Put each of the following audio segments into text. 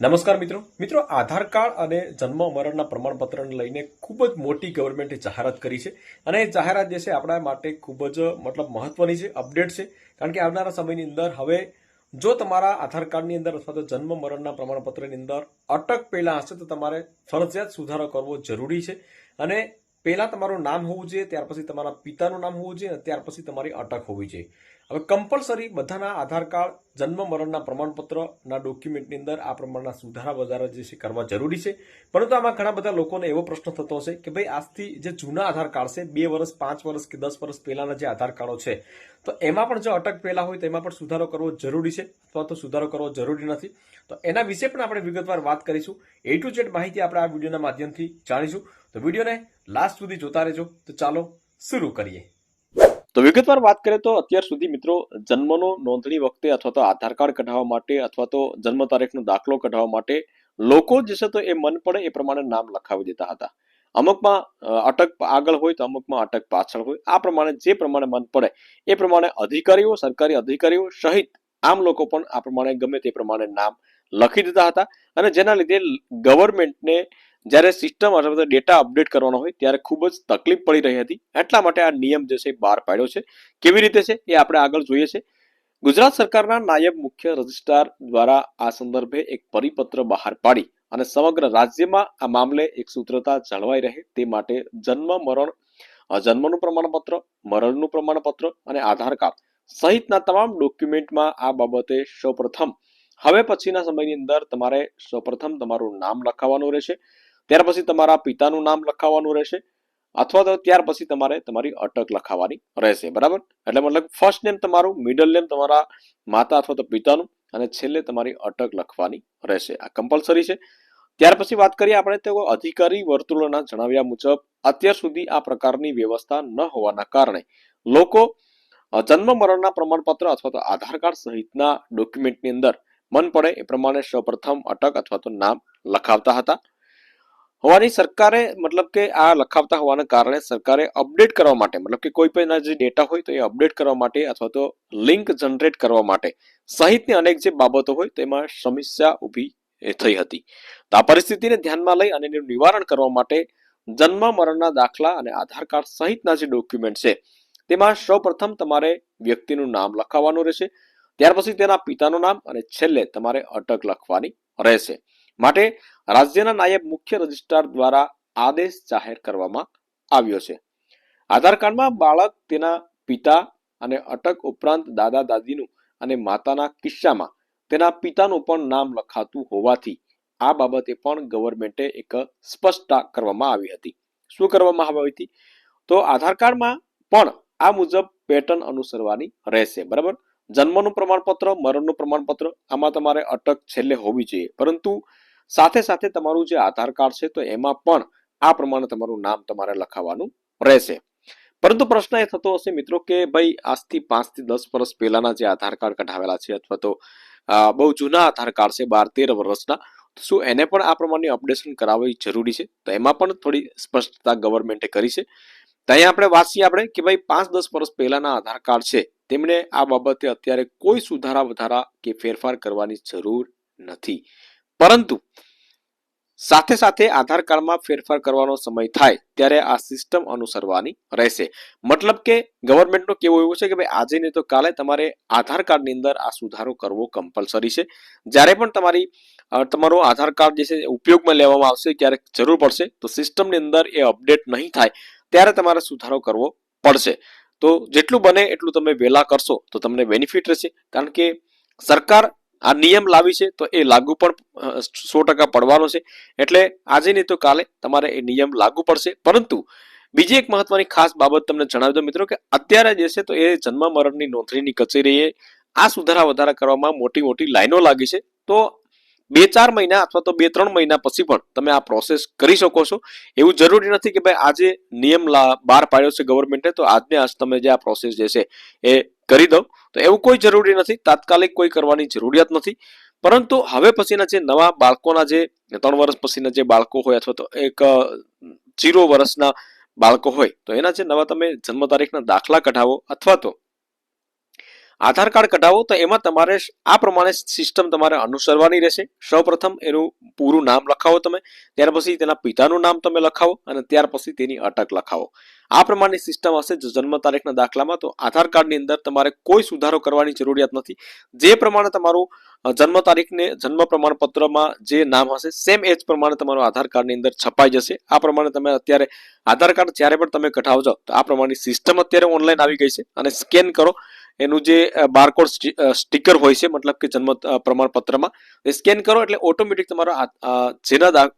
નમસ્કાર મિત્રો. મિત્રો, આધાર કાર્ડ અને જન્મ મરણના પ્રમાણપત્રને લઈને ખૂબ જ મોટી ગવર્મેન્ટે જાહેરાત કરી છે અને એ જાહેરાત જે છે આપણા માટે ખૂબ જ, મતલબ મહત્વની છે, અપડેટ છે. કારણ કે આવનારા સમયની અંદર હવે જો તમારા આધાર કાર્ડની અંદર અથવા તો જન્મ મરણના પ્રમાણપત્રની અંદર અટક પહેલાં હશે તો તમારે ફરજિયાત સુધારો કરવો જરૂરી છે. અને પહેલાં તમારું નામ હોવું જોઈએ, ત્યાર પછી તમારા પિતાનું નામ હોવું જોઈએ અને ત્યાર પછી તમારી અટક હોવી જોઈએ. હવે કમ્પલસરી બધાના આધાર કાર્ડ, જન્મ, મરણના પ્રમાણપત્રના ડોક્યુમેન્ટની અંદર આ પ્રમાણના સુધારા વધારા જે છે કરવા જરૂરી છે. પરંતુ આમાં ઘણા બધા લોકોને એવો પ્રશ્ન થતો હશે કે ભાઈ આજથી જે જૂના આધાર કાર્ડ છે, બે વર્ષ, પાંચ વર્ષ કે દસ વર્ષ પહેલાના જે આધાર કાર્ડો છે, તો એમાં પણ જો અટક પહેલા હોય તો એમાં પણ સુધારો કરવો જરૂરી છે? અથવા તો સુધારો કરવો જરૂરી નથી? તો એના વિશે પણ આપણે વિગતવાર વાત કરીશું. એ ટુ જેડ માહિતી આપણે આ વિડીયોના માધ્યમથી જાણીશું. તો વિડીયોને લાસ્ટ સુધી જોતા રહેજો. તો ચાલો શરૂ કરીએ. તો વિગતવાર વાત કરીએ તો અત્યાર સુધી મિત્રો જન્મનો નોંધણી વખતે અથવા તો આધાર કાર્ડ કઢાવવા માટે અથવા તો જન્મ તારીખનો દાખલો કઢાવવા માટે લોકો જે છે તો એ મન પડે એ પ્રમાણે નામ લખાવી દેતા હતા. અમુકમાં અટક આગળ હોય તો અમુકમાં અટક પાછળ હોય. આ પ્રમાણે, જે પ્રમાણે મન પડે એ પ્રમાણે અધિકારીઓ, સરકારી અધિકારીઓ સહિત આમ લોકો પણ આ પ્રમાણે ગમે તે પ્રમાણે નામ લખી દેતા હતા અને જેના લીધે ગવર્મેન્ટને જ્યારે સિસ્ટમ અથવા ડેટા અપડેટ કરવાનો હોય ત્યારે ખૂબ જ તકલીફ પડી રહી હતી. એટલા માટે આ નિયમ જે છે બહાર પાડ્યો છે. કેવી રીતે છે એ આપણે આગળ જોઈએ છે. ગુજરાત સરકારના નાયબ મુખ્ય રજિસ્ટ્રાર દ્વારા આ સંદર્ભે એક પરિપત્ર બહાર પાડી અને સમગ્ર રાજ્યમાં આ મામલે એક સૂત્રતા જળવાઈ રહે તે માટે જન્મ, મરણ, જન્મનું પ્રમાણપત્ર, મરણનું પ્રમાણપત્ર અને આધાર કાર્ડ સહિતના તમામ ડોક્યુમેન્ટમાં આ બાબતે સૌપ્રથમ હવે પછીના સમયની અંદર તમારે સૌપ્રથમ તમારું નામ લખાવવાનું રહેશે. ત્યાર પછી તમારા પિતાનું નામ લખાવવાનું રહેશે અથવા તો ત્યાર પછી તમારે તમારી અટક લખાવવાની રહેશે, બરાબર? એટલે મતલબ ફર્સ્ટ નેમ તમારું મિડલ નેમ તમારા માતા અથવા તો પિતાનું અને છેલ્લે તમારી અટક લખવાની રહેશે. આ કમ્પલસરી છે. ત્યાર પછી વાત કરીએ આપણે તો અધિકારી વર્તુળોના જણાવ્યા મુજબ અત્યાર સુધી આ પ્રકારની વ્યવસ્થા ન હોવાના કારણે લોકો જન્મ મરણના પ્રમાણપત્ર અથવા તો આધાર કાર્ડ સહિતના ડોક્યુમેન્ટની અંદર મન પડે એ પ્રમાણે સૌપ્રથમ અટક અથવા તો નામ લખાવતા હતા. હોવાની સરકારે મતલબ કે આ લખાવતા હોવાના કારણે સરકારે અપડેટ કરવા માટે, મતલબ કે કોઈ પણ જે ડેટા હોય તો એ અપડેટ કરવા માટે અથવા તો લિંક જનરેટ કરવા માટે સહિતની અનેક જે બાબતો હોય તેમાં સમસ્યા ઊભી થઈ હતી. તો આ પરિસ્થિતિને ધ્યાનમાં લઈ અને એનું નિવારણ કરવા માટે જન્મ, મરણના દાખલા અને આધાર કાર્ડ સહિતના જે ડોક્યુમેન્ટ છે, તેમાં સૌપ્રથમ તમારે વ્યક્તિનું નામ લખાવવાનું રહેશે, ત્યાર પછી તેના પિતાનું નામ અને છેલ્લે તમારે અટક લખવાની રહેશે. માટે રાજ્યના નાયબ મુખ્ય રજિસ્ટ્રાર દ્વારા આદેશ જાહેર કરવામાં આવ્યો છે. આધાર કાર્ડમાં બાળક, તેના પિતા અને અટક ઉપરાંત દાદા દાદીનું અને માતાના કિસ્સામાં તેના પિતાનું પણ નામ લખાતું હોવાથી આ બાબતે પણ ગવર્મેન્ટે એક સ્પષ્ટતા કરવામાં આવી હતી. શું કરવામાં આવી હતી? તો આધાર કાર્ડમાં પણ આ મુજબ પેટર્ન અનુસરવાની રહેશે, બરાબર? જન્મનું પ્રમાણપત્ર, મરણનું પ્રમાણપત્ર, આમાં તમારે અટક છેલ્લે હોવી જોઈએ. પરંતુ સાથે સાથે તમારું જે આધાર કાર્ડ છે તો એમાં પણ આ પ્રમાણે તમારું નામ તમારે લખાવવાનું રહેશે. પરંતુ પ્રશ્ન એ થતો હશે મિત્રો કે ભાઈ આજથી પાંચથી દસ વર્ષ પહેલાના જે આધાર કાર્ડ કઢાવેલા છે અથવા તો બહુ જૂના આધાર કાર્ડ છે બાર તેર વર્ષના શું એને પણ આ પ્રમાણની અપડેશન કરાવવી જરૂરી છે? તો એમાં પણ થોડી સ્પષ્ટતા ગવર્મેન્ટે કરી છે. તો અહીંયા આપણે વાંચીએ આપણે કે ભાઈ પાંચ દસ વર્ષ પહેલાના આધાર કાર્ડ છે, તેમણે આ બાબતે અત્યારે કોઈ સુધારા વધારા કે ફેરફાર કરવાની જરૂર નથી. પરંતુ સાથે સાથે આધાર કાર્ડમાં ફેરફાર કરવાનો સમય થાય ત્યારે આ સિસ્ટમ અનુસરવાની રહેશે. મતલબ કે ગવર્મેન્ટનો કેવો એવું છે કે ભાઈ, આજે નહીં તો કાલે તમારે આધાર કાર્ડની અંદર આ સુધારો કરવો કમ્પલસરી છે. જ્યારે પણ તમારી તમારો આધાર કાર્ડ જે છે ઉપયોગમાં લેવામાં આવશે ક્યારેક જરૂર પડશે. તો સિસ્ટમની અંદર એ અપડેટ નહીં થાય ત્યારે તમારે સુધારો કરવો પડશે. તો જેટલું બને એટલું તમે વહેલા કરશો તો તમને બેનિફિટ રહેશે. કારણ કે સરકાર આ નિયમ લાવી છે, તો એ લાગુ પણ સો ટકા પડવાનો છે. એટલે આજે નહીં તો કાલે તમારે એ નિયમ લાગુ પડશે. પરંતુ બીજી એક મહત્વની ખાસ બાબત તમને જણાવી દઉં મિત્રો કે અત્યારે જે છે તો એ જન્મ મરણની નોંધણીની કચેરીએ આ સુધારા વધારા કરવામાં મોટી મોટી લાઈનો લાગી છે. તો બે ચાર મહિના અથવા તો બે ત્રણ મહિના પછી પણ તમે આ પ્રોસેસ કરી શકો છો. એવું જરૂરી નથી કે ભાઈ આજે નિયમ બહાર પાડ્યો છે ગવર્મેન્ટે તો આજને આજ તમે જે આ પ્રોસેસ જે છે એ કરી દો. તો એવું કોઈ જરૂરી નથી. તાત્કાલિક કોઈ કરવાની જરૂરિયાત નથી. પરંતુ હવે પછીના જે નવા બાળકોના જે ત્રણ વર્ષ પછીના જે બાળકો હોય અથવા તો એક જીરો વર્ષના બાળકો હોય, તો એના જે નવા તમે જન્મ તારીખના દાખલા કઢાવો અથવા તો આધાર કાર્ડ કઢાવો તો એમાં તમારે આ પ્રમાણે સિસ્ટમ તમારે અનુસરવાની રહેશે. સૌપ્રથમ એનું પૂરું નામ લખાવો તમે. ત્યાર પછી તેના પિતાનું નામ તમે લખાવો અને ત્યાર પછી તેની અટક લખાવો. આ પ્રમાણની સિસ્ટમ હશે જો જન્મ તારીખના દાખલામાં તો આધાર કાર્ડની અંદર તમારે કોઈ સુધારો કરવાની જરૂરિયાત નથી. જે પ્રમાણે તમારું જન્મ તારીખને જન્મ પ્રમાણપત્રમાં જે નામ હશે સેમ એજ પ્રમાણે તમારું આધાર કાર્ડની અંદર છપાઈ જશે. આ પ્રમાણે તમે અત્યારે આધાર કાર્ડ જ્યારે પણ તમે કઢાવજો, તો આ પ્રમાણની સિસ્ટમ અત્યારે ઓનલાઈન આવી ગઈ છે. અને સ્કેન કરો. એનું જે બારકોડ સ્ટીકર હોય છે, મતલબ કે જન્મ પ્રમાણપત્રમાં, એ સ્કેન કરો એટલે ઓટોમેટિક તમારો જેના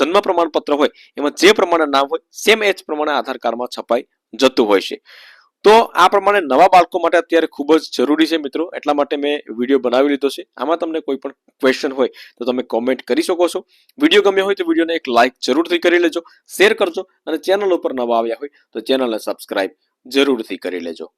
જન્મ પ્રમાણપત્ર હોય, એમાં જે પ્રમાણે નામ હોય સેમ એજ પ્રમાણે આધાર કાર્ડમાં છપાઈ જતું હોય છે. તો આ પ્રમાણે નવા બાળકો માટે અત્યારે ખૂબ જ જરૂરી છે મિત્રો. એટલા માટે મેં વીડિયો બનાવી લીધો છે. આમાં તમને કોઈ પણ ક્વેશ્ચન હોય, તો તમે કોમેન્ટ કરી શકો છો. વીડિયો ગમ્યો હોય તો વિડીયોને એક લાઇક જરૂરથી કરી લેજો શેર કરજો અને ચેનલ ઉપર નવા આવ્યા હોય, તો ચેનલને સબસ્ક્રાઇબ જરૂરથી કરી લેજો.